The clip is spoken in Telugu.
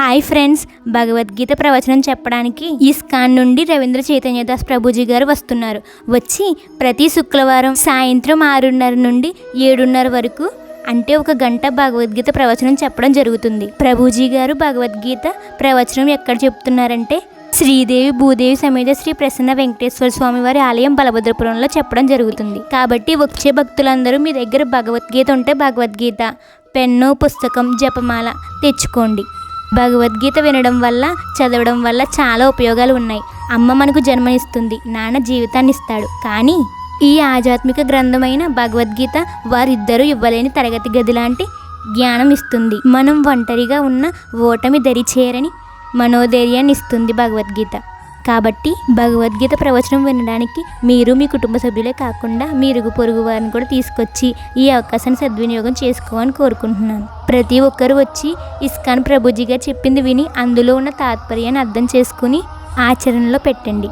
హాయ్ ఫ్రెండ్స్ భగవద్గీత ప్రవచనం చెప్పడానికి ఇస్కాన్ నుండి రవీంద్ర చైతన్యదాస్ ప్రభుజీ గారు వస్తున్నారు. వచ్చి ప్రతి శుక్రవారం సాయంత్రం ఆరున్నర నుండి ఏడున్నర వరకు అంటే ఒక గంట భగవద్గీత ప్రవచనం చెప్పడం జరుగుతుంది. ప్రభుజీ గారు భగవద్గీత ప్రవచనం ఎక్కడ చెప్తున్నారంటే శ్రీదేవి భూదేవి సమేత శ్రీ ప్రసన్న వెంకటేశ్వర స్వామి వారి ఆలయం బలభద్రపురంలో చెప్పడం జరుగుతుంది. కాబట్టి వచ్చే భక్తులందరూ మీ దగ్గర భగవద్గీత ఉంటే భగవద్గీత పెన్ను పుస్తకం జపమాల తెచ్చుకోండి. భగవద్గీత వినడం వల్ల చదవడం వల్ల చాలా ఉపయోగాలు ఉన్నాయి. అమ్మ మనకు జన్మనిస్తుంది నాన్న జీవితాన్ని ఇస్తాడు. కానీ ఈ ఆధ్యాత్మిక గ్రంథమైన భగవద్గీత వారిద్దరూ ఇవ్వలేని తరగతి గది లాంటి జ్ఞానం ఇస్తుంది. మనం ఒంటరిగా ఉన్న ఓటమి దరిచేరని మనోధైర్యాన్ని ఇస్తుంది భగవద్గీత. కాబట్టి భగవద్గీత ప్రవచనం వినడానికి మీరు మీ కుటుంబ సభ్యులే కాకుండా మీ ఇరుగు పొరుగు వారిని కూడా తీసుకొచ్చి ఈ అవకాశాన్ని సద్వినియోగం చేసుకోవాలని కోరుకుంటున్నాను. ప్రతి ఒక్కరు వచ్చి ఇస్కాన్ ప్రభుజీ గారు చెప్పింది విని అందులో ఉన్న తాత్పర్యాన్ని అర్థం చేసుకుని ఆచరణలో పెట్టండి.